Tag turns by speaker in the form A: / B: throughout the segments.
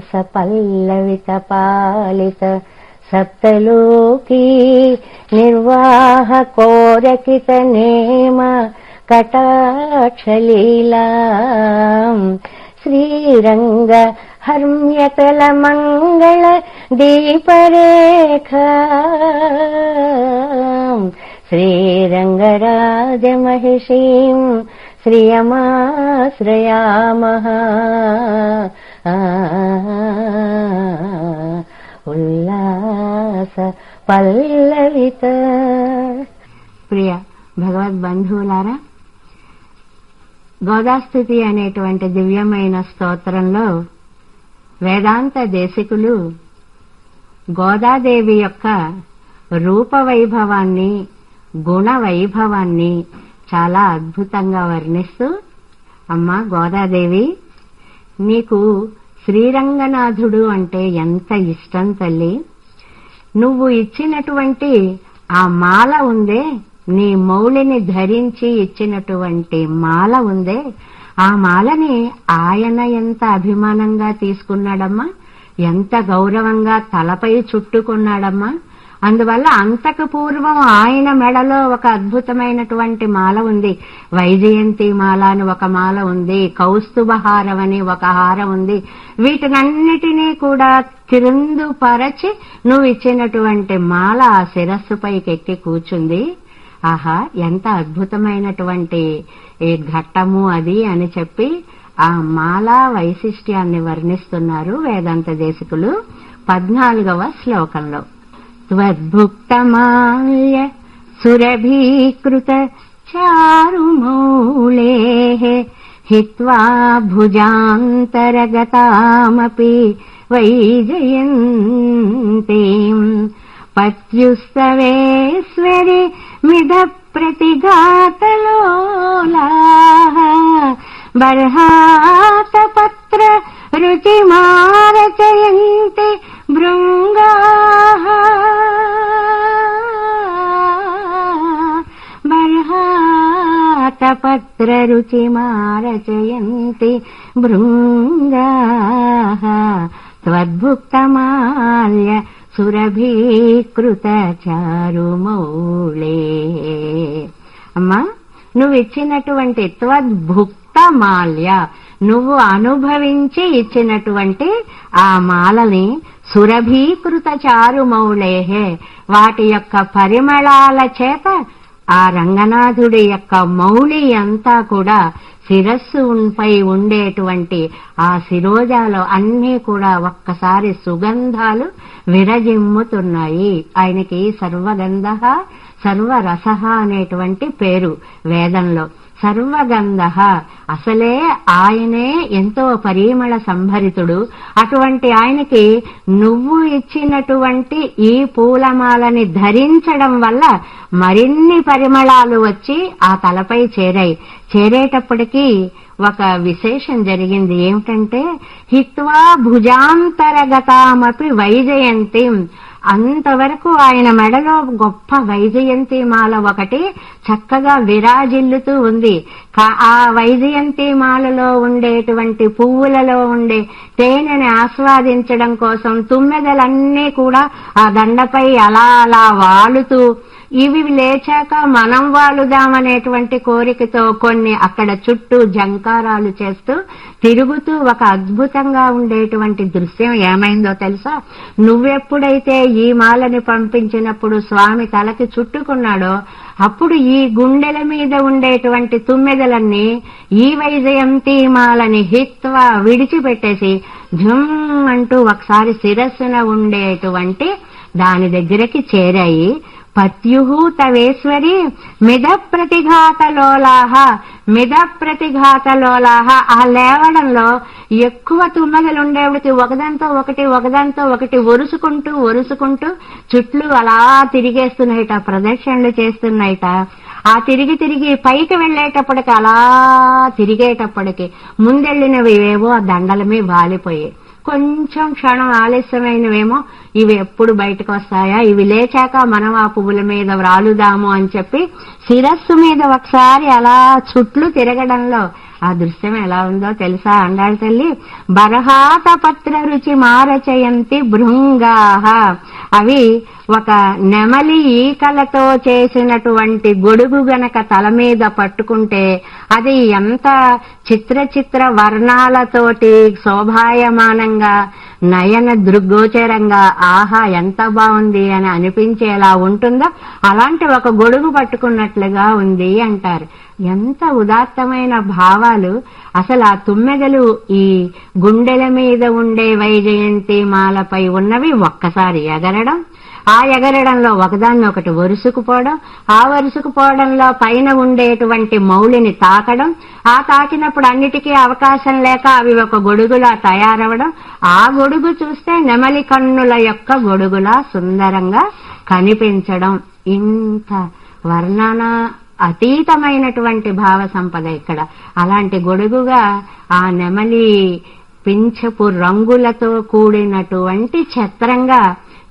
A: सपल्लवितपालित सप्तलोकी निर्वाहकोरकितनेम कटाक्षलीलाम्। श्रीरङ्ग हर्म्यतलमङ्गल दीपरेखा। श्रीरङ्गराजमहिषीम् श्रियमाश्रयामः। ఉల్లాస పల్లవిత. ప్రియ భగవద్బంధువులారా గోదాస్థితి అనేటువంటి దివ్యమైన స్తోత్రంలో వేదాంత దేశికులు గోదాదేవి యొక్క రూప వైభవాన్ని గుణ వైభవాన్ని చాలా అద్భుతంగా వర్ణిస్తూ అమ్మా గోదాదేవి నీకు శ్రీరంగనాథుడు అంటే ఎంత ఇష్టం తల్లి? నువ్వు ఇచ్చినటువంటి ఆ మాల ఉందే నీ మౌళిని ధరించి ఇచ్చినటువంటి మాల ఉందే. ఆ మాలని ఆయన ఎంత అభిమానంగా తీసుకున్నాడమ్మా? ఎంత గౌరవంగా తలపై చుట్టుకున్నాడమ్మా? అందువల్ల అంతకు పూర్వం ఆయన మెడలో ఒక అద్భుతమైనటువంటి మాల ఉంది. వైజయంతి మాల అని ఒక మాల ఉంది. కౌస్తుభ హారం అని ఒక హారం ఉంది. వీటినన్నిటినీ కూడా తిరుందుపరచి నువ్వు ఇచ్చినటువంటి మాల ఆ శిరస్సుపైకి ఎక్కి కూర్చుంది. ఆహా ఎంత అద్భుతమైనటువంటి ఈ ఘట్టము అది అని చెప్పి ఆ మాల వైశిష్ట్యాన్ని వర్ణిస్తున్నారు వేదాంత దేశకులు పద్నాలుగవ శ్లోకంలో. त्वद्भुक्तमाल्य सुरभीकृत चारुमौलेः हित्वा भुजान्तरगतामपि वैजयन्तीम् पत्युस्तवेश्वरि मिदप्रतिघातलोलाः। बर्हातपत्र रुचिमारचयन्ति भृङ्गाः बर्हातपत्ररुचिमारचयन्ति भृङ्गाः त्वद्भुक्तमाल्य సురభీకృత చారుమౌళే అమ్మా నువ్వు ఇచ్చినటువంటి త్వద్భుక్త మాల్య నువ్వు అనుభవించి ఇచ్చినటువంటి ఆ మాలని సురభీకృత చారుమౌళేహే వాటి యొక్క పరిమళాల చేత ఆ రంగనాథుడి యొక్క మౌళి అంతా కూడా శిరస్సు పై ఉండేటువంటి ఆ శిరోజాలో అన్నీ కూడా ఒక్కసారి సుగంధాలు విరజిమ్ముతున్నాయి. ఆయనకి సర్వగంధ సర్వరస అనేటువంటి పేరు వేదంలో. సర్వగంధ. అసలే ఆయనే ఎంతో పరిమళ సంభరితుడు. అటువంటి ఆయనకి నువ్వు ఇచ్చినటువంటి ఈ పూలమాలని ధరించడం వల్ల మరిన్ని పరిమళాలు వచ్చి ఆ తలపై చేరాయి. చేరేటప్పటికీ ఒక విశేషం జరిగింది. ఏమిటంటే హిత్వా భుజాంతరగతామపి వైజయంతి. అంతవరకు ఆయన మెడలో గొప్ప వైజయంతి మాల ఒకటి చక్కగా విరాజిల్లుతూ ఉంది. ఆ వైజయంతి మాలలో ఉండేటువంటి పువ్వులలో ఉండే తేనెని ఆస్వాదించడం కోసం తుమ్మెదలన్నీ కూడా ఆ దండపై అలా అలా వాలుతూ ఇవి లేచాక మనం వాలుదామనేటువంటి కోరికతో కొన్ని అక్కడ చుట్టూ జంకారాలు చేస్తూ తిరుగుతూ ఒక అద్భుతంగా ఉండేటువంటి దృశ్యం ఏమైందో తెలుసా? నువ్వెప్పుడైతే ఈ మాలని పంపించినప్పుడు స్వామి తలకి చుట్టుకున్నాడో అప్పుడు ఈ గుండెల మీద ఉండేటువంటి తుమ్మెదలన్నీ ఈ వైజయంతి మాలని హిత్వా విడిచిపెట్టేసి ఝుమ్ అంటూ ఒకసారి శిరస్సున ఉండేటువంటి దాని దగ్గరికి చేరాయి. పత్యు తవేశ్వరి మిద ప్రతిఘాతలోలాహ మిద ప్రతిఘాతలోలాహ ఆ లేవడంలో ఎక్కువ తుమ్మగలు ఒకదంతో ఒకటి ఒకదాంతో ఒకటి ఒరుసుకుంటూ ఒరుసుకుంటూ చుట్లు అలా తిరిగేస్తున్నాయిట ప్రదక్షిణలు చేస్తున్నాయిట. ఆ తిరిగి తిరిగి పైకి వెళ్ళేటప్పటికి అలా తిరిగేటప్పటికి ముందెళ్ళినవి ఏవో ఆ దండలమే వాలిపోయాయి. కొంచెం క్షణం ఆలస్యమైనవేమో ఇవి ఎప్పుడు బయటకు వస్తాయా? ఇవి లేచాక మనం ఆ పువ్వుల మీద వ్రాలుదాము అని చెప్పి శిరస్సు మీద ఒకసారి అలా చుట్లు తిరగడంలో ఆ దృశ్యం ఎలా ఉందో తెలుసా? అండాలి తల్లి బరహాత పత్ర రుచి మారచయంతి భృంగాహ అవి ఒక నెమలి ఈకలతో చేసినటువంటి గొడుగు గనక తల మీద పట్టుకుంటే అది ఎంత చిత్ర చిత్ర వర్ణాలతోటి శోభాయమానంగా నయన దృగ్గోచరంగా ఆహా ఎంత బాగుంది అని అనిపించేలా ఉంటుందో అలాంటి ఒక గొడుగు పట్టుకున్నట్లుగా ఉంది అంటారు. ఎంత ఉదాత్తమైన భావాలు. అసలు ఆ తుమ్మెదలు ఈ గుండెల మీద ఉండే వైజయంతి మాలపై ఉన్నవి ఒక్కసారి ఎగరడం ఆ ఎగరడంలో ఒకదాన్ని ఒకటి వరుసుకుపోవడం ఆ వరుసుకుపోవడంలో పైన ఉండేటువంటి మౌళిని తాకడం ఆ తాకినప్పుడు అన్నిటికీ అవకాశం లేక అవి ఒక గొడుగులా తయారవడం. ఆ గొడుగు చూస్తే నెమలి కన్నుల యొక్క గొడుగులా సుందరంగా కనిపించడం. ఇంత వర్ణన అతీతమైనటువంటి భావ సంపద ఇక్కడ. అలాంటి గొడుగుగా ఆ నెమలి పింఛపు రంగులతో కూడినటువంటి ఛత్రంగా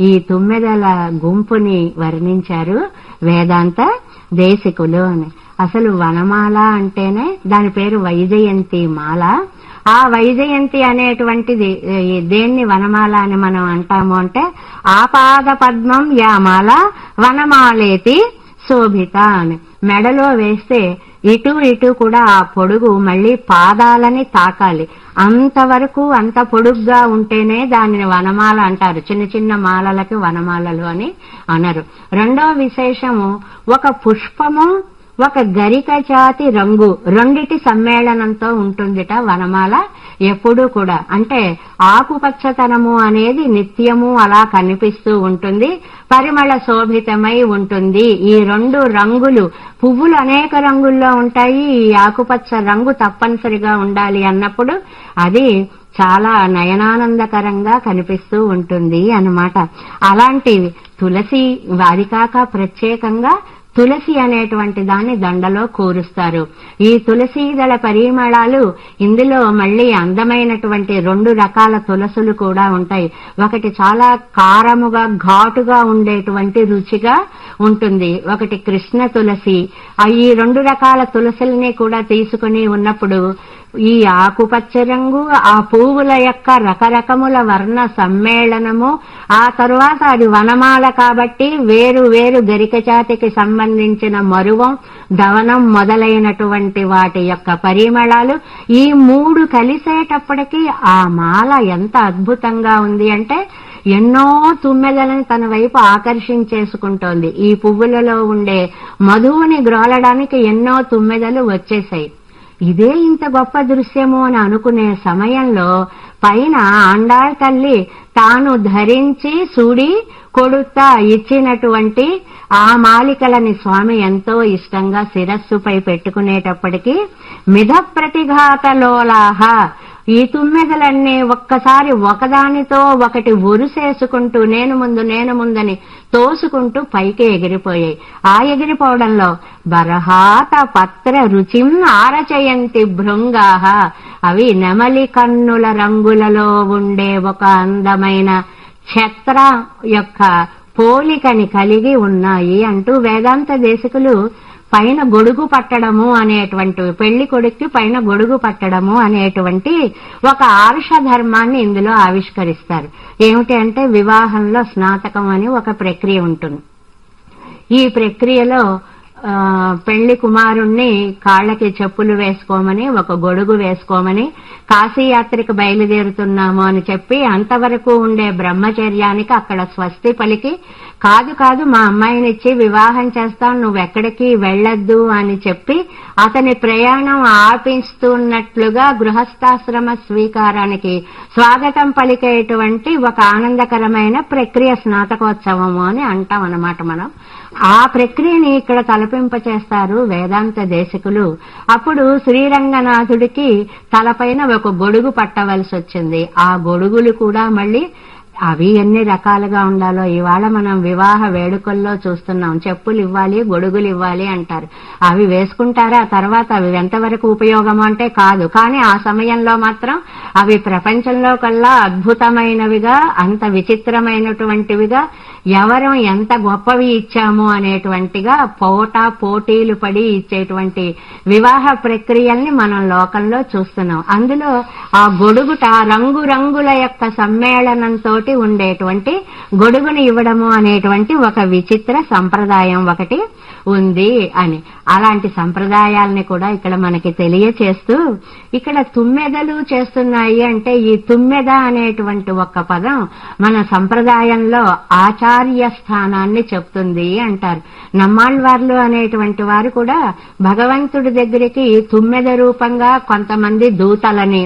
A: ఈ తుమ్మెదల గుంపుని వర్ణించారు వేదాంత దేశికులు అని. అసలు వనమాల అంటేనే దాని పేరు వైజయంతి మాల. ఆ వైజయంతి అనేటువంటిది దేన్ని వనమాల అని మనం అంటాము అంటే ఆపాద పద్మం యామాల వనమాలేతి శోభిత అని. మెడలో వేస్తే ఇటు ఇటు కూడా ఆ పొడుగు మళ్ళీ పాదాలని తాకాలి. అంతవరకు అంత పొడుగ్గా ఉంటేనే దానిని వనమాల అంటారు. చిన్న చిన్న మాలలకి వనమాలలు అని అనరు. రెండో విశేషము ఒక పుష్పము ఒక గరిక జాతి రంగు. రెండిటి సమ్మేళనంతో ఉంటుందిట వనమాల. ఎప్పుడూ కూడా. అంటే ఆకుపచ్చతనము అనేది నిత్యము అలా కనిపిస్తూ ఉంటుంది పరిమళ శోభితమై ఉంటుంది. ఈ రెండు రంగులు పువ్వులు అనేక రంగుల్లో ఉంటాయి. ఈ ఆకుపచ్చ రంగు తప్పనిసరిగా ఉండాలి అన్నప్పుడు అది చాలా నయనానందకరంగా కనిపిస్తూ ఉంటుంది అన్నమాట. అలాంటివి తులసి వారికాక ప్రత్యేకంగా తులసి అనేటువంటి దాన్ని దండలో కూరుస్తారు. ఈ తులసి దళ పరిమళాలు ఇందులో మళ్ళీ అందమైనటువంటి రెండు రకాల తులసులు కూడా ఉంటాయి. ఒకటి చాలా కారముగా ఘాటుగా ఉండేటువంటి రుచిగా ఉంటుంది. ఒకటి కృష్ణ తులసి. ఈ రెండు రకాల తులసుల్ని కూడా తీసుకుని ఉన్నప్పుడు ఈ ఆకుపచ్చ రంగు ఆ పువ్వుల యొక్క రకరకముల వర్ణ సమ్మేళనము ఆ తరువాత అది వనమాల కాబట్టి వేరు వేరు గరిక జాతికి సంబంధించిన మరువం దవనం మొదలైనటువంటి వాటి యొక్క పరిమళాలు ఈ మూడు కలిసేటప్పటికీ ఆ మాల ఎంత అద్భుతంగా ఉంది అంటే ఎన్నో తుమ్మెదలను తన వైపు ఆకర్షించేసుకుంటోంది. ఈ పువ్వులలో ఉండే మధువుని గ్రోలడానికి ఎన్నో తుమ్మెదలు వచ్చేసాయి ఇదే ఇంత గొప్ప దృశ్యము అని అనుకునే సమయంలో పైన ఆండాళ్ తల్లి తాను ధరించి సూడి కొడుతా ఇచ్చినటువంటి ఆ మాలికలని స్వామి ఎంతో ఇష్టంగా శిరస్సుపై పెట్టుకునేటప్పటికీ మిధ ప్రతిఘాత లోలాహ ఈ తుమ్మెదలన్నీ ఒక్కసారి ఒకదానితో ఒకటి ఒరుసేసుకుంటూ నేను ముందు నేను ముందని తోసుకుంటూ పైకి ఎగిరిపోయాయి. ఆ ఎగిరిపోవడంలో బరహాత పత్ర రుచిం ఆరచయంతి భృంగాహ అవి నెమలి కన్నుల రంగులలో ఉండే ఒక అందమైన ఛత్ర యొక్క పోలికని కలిగి ఉన్నాయి అంటూ వేదాంత దేశకులు పైన గొడుగు పట్టడము అనేటువంటి పెళ్ళి కొడుక్కి పైన గొడుగు పట్టడము అనేటువంటి ఒక ఆరుష ధర్మాన్ని ఇందులో ఆవిష్కరిస్తారు. ఏమిటి అంటే వివాహంలో స్నాతకం అని ఒక ప్రక్రియ ఉంటుంది. ఈ ప్రక్రియలో పెళ్ళి కుమారుణ్ణి కాళ్ళకి చెప్పులు వేసుకోమని ఒక గొడుగు వేసుకోమని కాశీయాత్రికి బయలుదేరుతున్నాము అని చెప్పి అంతవరకు ఉండే బ్రహ్మచర్యానికి అక్కడ స్వస్తి పలికి కాదు కాదు మా అమ్మాయినిచ్చి వివాహం చేస్తాం నువ్వెక్కడికి వెళ్ళొద్దు అని చెప్పి అతని ప్రయాణం ఆపిస్తున్నట్లుగా గృహస్థాశ్రమ స్వీకారానికి స్వాగతం పలికేటువంటి ఒక ఆనందకరమైన ప్రక్రియ స్నాతకోత్సవము అని అంటాం అనమాట మనం. ఆ ప్రక్రియని ఇక్కడ తలపింప చేస్తారు వేదాంత దేశకులు. అప్పుడు శ్రీరంగనాథుడికి తలపైన ఒక గొడుగు పట్టవలసి వచ్చింది. ఆ గొడుగులు కూడా మళ్ళీ అవి ఎన్ని రకాలుగా ఉండాలో ఇవాళ మనం వివాహ వేడుకల్లో చూస్తున్నాం. చెప్పులు ఇవ్వాలి గొడుగులు ఇవ్వాలి అంటారు. అవి వేసుకుంటారా? తర్వాత అవి ఎంతవరకు ఉపయోగం అంటే కాదు. కానీ ఆ సమయంలో మాత్రం అవి ప్రపంచంలో కల్లా అద్భుతమైనవిగా అంత విచిత్రమైనటువంటివిగా ఎవరం ఎంత గొప్పవి ఇచ్చాము అనేటువంటిగా పోటా పోటీలు పడి ఇచ్చేటువంటి వివాహ ప్రక్రియల్ని మనం లోకంలో చూస్తున్నాం. అందులో ఆ గొడుగుట రంగురంగుల యొక్క సమ్మేళనంతో ఉండేటువంటి గొడుగుని ఇవ్వడము అనేటువంటి ఒక విచిత్ర సంప్రదాయం ఒకటి ఉంది అని. అలాంటి సంప్రదాయాల్ని కూడా ఇక్కడ మనకి తెలియచేస్తూ ఇక్కడ తుమ్మెదలు చేస్తున్నాయి అంటే ఈ తుమ్మెద అనేటువంటి ఒక పదం మన సంప్రదాయంలో ఆచార స్థానాన్ని చెప్తుంది అంటారు. నమ్మాళ్వార్లు అనేటువంటి వారు కూడా భగవంతుడి దగ్గరికి తుమ్మెద రూపంగా కొంతమంది దూతలని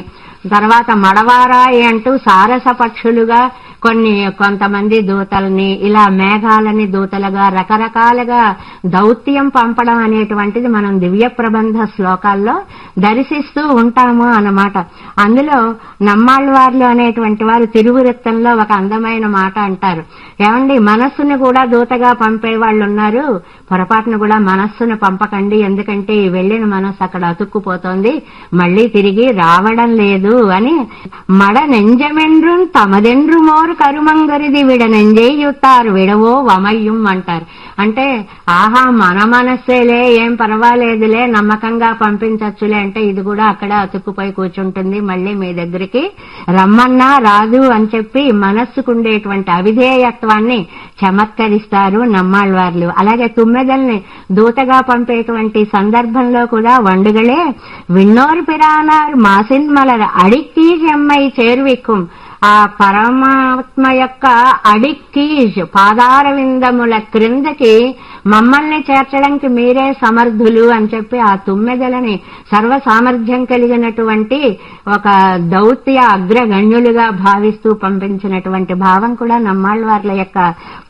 A: తర్వాత మడవారాయి అంటూ సారస పక్షులుగా కొన్ని కొంతమంది దూతల్ని ఇలా మేఘాలని దూతలుగా రకరకాలుగా దౌత్యం పంపడం అనేటువంటిది మనం దివ్య ప్రబంధ శ్లోకాల్లో దర్శిస్తూ ఉంటాము అన్నమాట. అందులో నమ్మాళ్ళవార్లు అనేటువంటి వారు తిరువృత్తంలో ఒక అందమైన మాట అంటారు. ఏమండి మనస్సును కూడా దూతగా పంపే వాళ్ళు ఉన్నారు. పొరపాటును కూడా మనస్సును పంపకండి ఎందుకంటే ఈ వెళ్ళిన మనస్సు అక్కడ అతుక్కుపోతోంది. మళ్ళీ తిరిగి రావడం లేదు అని మడ నెంజమెండ్రు తమదెండ్రు మోరు కరుమంగరిది విడ నెంజేయుతారు విడవో వమయ్యం అంటారు. అంటే ఆహా మన మనస్సేలే ఏం పర్వాలేదులే నమ్మకంగా పంపించచ్చులే అంటే ఇది కూడా అక్కడ అతుక్కుపోయి కూర్చుంటుంది. మళ్ళీ మీ దగ్గరికి రమ్మన్నా రాదు అని చెప్పి మనస్సుకుండేటువంటి అవిధేయత్వాన్ని చమత్కరిస్తారు నమ్మాళ్ళవార్లు అలాగే తుమ్మెదల్ని దూతగా పంపేటువంటి సందర్భంలో కూడా వండుగలే. విన్నోరు పిరానారు మాసిన్మలర అడిక్కి చెమ్మై చేరువిక్కుం. ఆ పరమాత్మ యొక్క అడిక్కీజ్ పాదారవిందముల క్రిందకి మమ్మల్ని చేర్చడానికి మీరే సమర్థులు అని చెప్పి ఆ తుమ్మెదలని సర్వ సామర్థ్యం కలిగినటువంటి ఒక దౌత్య అగ్రగణ్యులుగా భావిస్తూ పంపించినటువంటి భావం కూడా నమ్మాళ్ళవార్ల యొక్క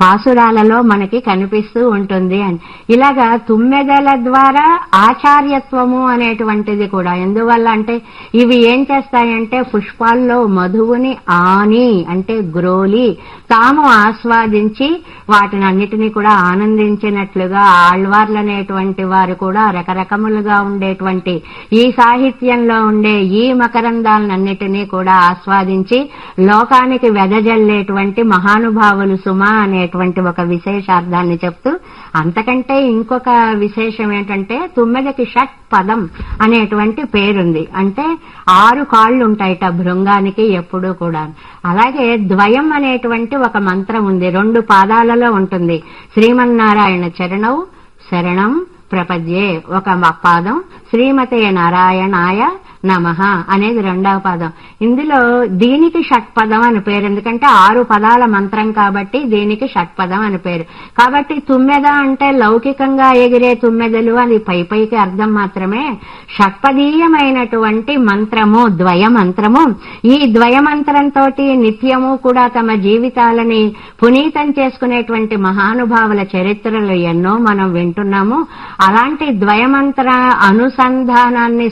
A: పాసురాలలో మనకి కనిపిస్తూ ఉంటుంది అని. ఇలాగా తుమ్మెదల ద్వారా ఆచార్యత్వము అనేటువంటిది కూడా. ఎందువల్ల అంటే ఇవి ఏం చేస్తాయంటే పుష్పాల్లో మధువుని ఆని అంటే గ్రోలి. తాము ఆస్వాదించి వాటిని అన్నిటినీ కూడా ఆనందించినట్లుగా ఆళ్వార్లు అనేటువంటి వారు కూడా రకరకములుగా ఉండేటువంటి ఈ సాహిత్యంలో ఉండే ఈ మకరందాలన్నిటినీ కూడా ఆస్వాదించి లోకానికి వెదజల్లేటువంటి మహానుభావులు సుమ అనేటువంటి ఒక విశేషార్థాన్ని చెప్తూ అంతకంటే ఇంకొక విశేషం ఏంటంటే తుమ్మెదకి షట్ పదం అనేటువంటి పేరుంది. అంటే ఆరు కాళ్ళు ఉంటాయిట భృంగానికి ఎప్పుడూ కూడా. అలాగే ద్వయం అనేటువంటి ఒక మంత్రం ఉంది. రెండు పాదాలలో ఉంటుంది. శ్రీమన్నారాయణ చరణం శరణం ప్రపద్యే ఒక పాదం. శ్రీమతే నారాయణాయ నమ అనేది రెండవ పదం. ఇందులో దీనికి షట్పదం అని పేరు. ఎందుకంటే ఆరు పదాల మంత్రం కాబట్టి దీనికి షట్పదం అని పేరు. కాబట్టి తుమ్మెద అంటే లౌకికంగా ఎగిరే తుమ్మెదలు అది పై పైకి అర్థం మాత్రమే. షట్పదీయమైనటువంటి మంత్రము ద్వయ మంత్రము. ఈ ద్వయ మంత్రంతో నిత్యము కూడా తమ జీవితాలని పునీతం చేసుకునేటువంటి మహానుభావుల చరిత్రలు ఎన్నో మనం వింటున్నాము. అలాంటి ద్వయమంత్ర అనుసంధానాన్ని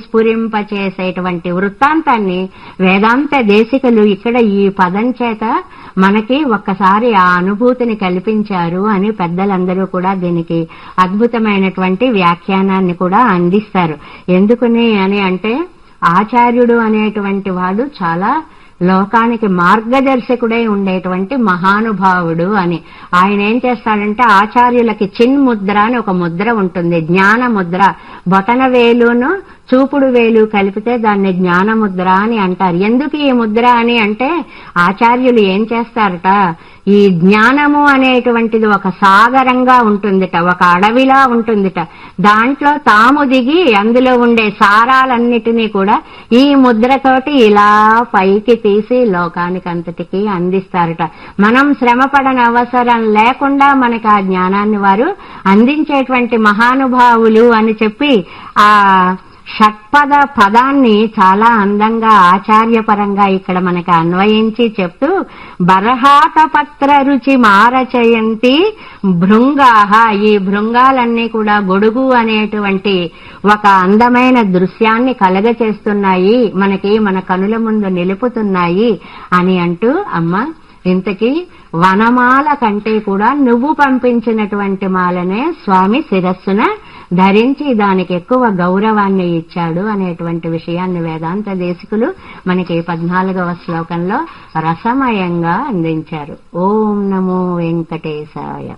A: చేసేటువంటి వృత్తాంతాన్ని వేదాంత దేశికలు ఇక్కడ ఈ పదం చేత మనకి ఒక్కసారి ఆ అనుభూతిని కల్పించారు అని పెద్దలందరూ కూడా దీనికి అద్భుతమైనటువంటి వ్యాఖ్యానాన్ని కూడా అందిస్తారు. ఎందుకని అని అంటే ఆచార్యుడు అనేటువంటి వాడు చాలా లోకానికి మార్గదర్శకుడై ఉండేటువంటి మహానుభావుడు అని. ఆయన ఏం చేస్తాడంటే ఆచార్యులకి చిన్ ముద్ర అని ఒక ముద్ర ఉంటుంది. జ్ఞాన ముద్ర బొటన వేలును చూపుడు వేలు కలిపితే దాన్ని జ్ఞాన ముద్ర అని అంటారు. ఎందుకు ఈ ముద్ర అని అంటే ఆచార్యులు ఏం చేస్తారట? ఈ జ్ఞానము అనేటువంటిది ఒక సాగరంగా ఉంటుందిట ఒక అడవిలా ఉంటుందిట. దాంట్లో తాము దిగి అందులో ఉండే సారాలన్నిటినీ కూడా ఈ ముద్రతోటి ఇలా పైకి తీసి లోకానికి అంతటికి అందిస్తారట. మనం శ్రమపడని అవసరం లేకుండా మనకి ఆ జ్ఞానాన్ని వారు అందించేటువంటి మహానుభావులు అని చెప్పి ఆ షట్పద పదాన్ని చాలా అందంగా ఆచార్యపరంగా ఇక్కడ మనకి అన్వయించి చెప్తూ బరహాత పత్ర రుచి మారచయంతి భృంగాహ. ఈ భృంగాలన్నీ కూడా గొడుగు అనేటువంటి ఒక అందమైన దృశ్యాన్ని కలగచేస్తున్నాయి మనకి మన కనుల ముందు నిలుపుతున్నాయి అని అంటూ అమ్మ ఇంతకీ వనమాల కంటే కూడా నువ్వు పంపించినటువంటి మాలనే స్వామి శిరస్సున ధరించి దానికి ఎక్కువ గౌరవాన్ని ఇచ్చాడు అనేటువంటి విషయాన్ని వేదాంత దేశికులు మనకి పద్నాలుగవ శ్లోకంలో రసమయంగా అందించారు. ఓం నమో వెంకటేశాయ.